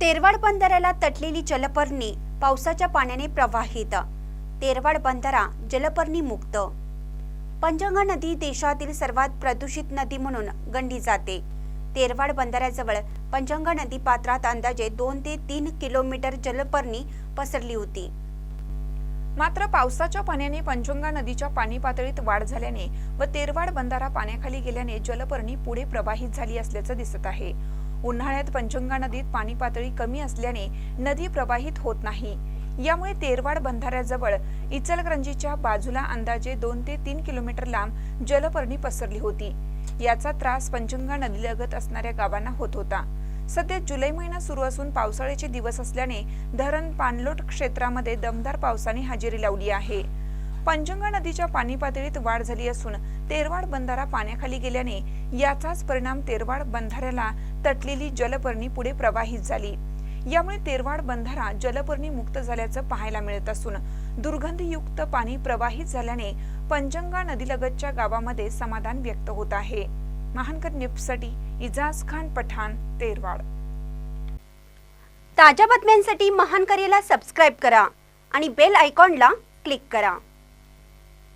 तेरवाड बंदराला तटलेली जलपर्णी पावसाच्या पाण्याने प्रवाहित. तेरवाड बंधारा जलपर्णी मुक्त. पंचगंगा नदी देशातील सर्वात प्रदूषित नदी म्हणून गणली जाते. तेरवाड बंधाऱ्याजवळ पंचगंगा नदी पात्रात अंदाजे दोन ते तीन किलोमीटर जलपर्णी पसरली होती. मात्र पावसाच्या पाण्याने पंचगंगा नदीच्या पाणी पातळीत वाढ झाल्याने व तेरवाड बंधारा पाण्याखाली गेल्याने जलपर्णी पुढे प्रवाहित झाली असल्याचं दिसत आहे. उन्हाळ्यात पंचगंगा नदीत पाणी पातळी कमी असल्याने नदी प्रवाहित होत नाही. यामुळे तेरवाड बंधाऱ्याजवळ इचलकरंजीच्या बाजूला अंदाजे दोन ते तीन किलोमीटर लांब जलपर्णी पसरली होती. याचा त्रास पंचगंगा नदीलगत असणाऱ्या गावांना होत होता. सध्या जुलै महिना सुरू असून पावसाळ्याचे दिवस असल्याने धरण पाणलोट क्षेत्रामध्ये दमदार पावसाने हजेरी लावली आहे. पंजंगा नदीच्या पाणी पातळीत वाढ झाली असून तेरवाड बंधारा पाण्याखाली गेल्याने याचाच परिणाम तेरवाड बंधाऱ्याला तटलेली जलपर्णी पुढे प्रवाहित झाली. यामुळे तेरवाड बंधारा जलपर्णी मुक्त झाल्याचं पाहायला मिळत असून दुर्गंधयुक्त पाणी प्रवाहित झाल्याने पंजंगा नदीलगतच्या गावामध्ये समाधान व्यक्त होत आहे. महानकर न्यूजसाठी इजाज खान पठाण तेरवाड. ताज्या बातम्यांसाठी महान करेला सबस्क्राईब करा आणि बेल आयकॉनला क्लिक करा.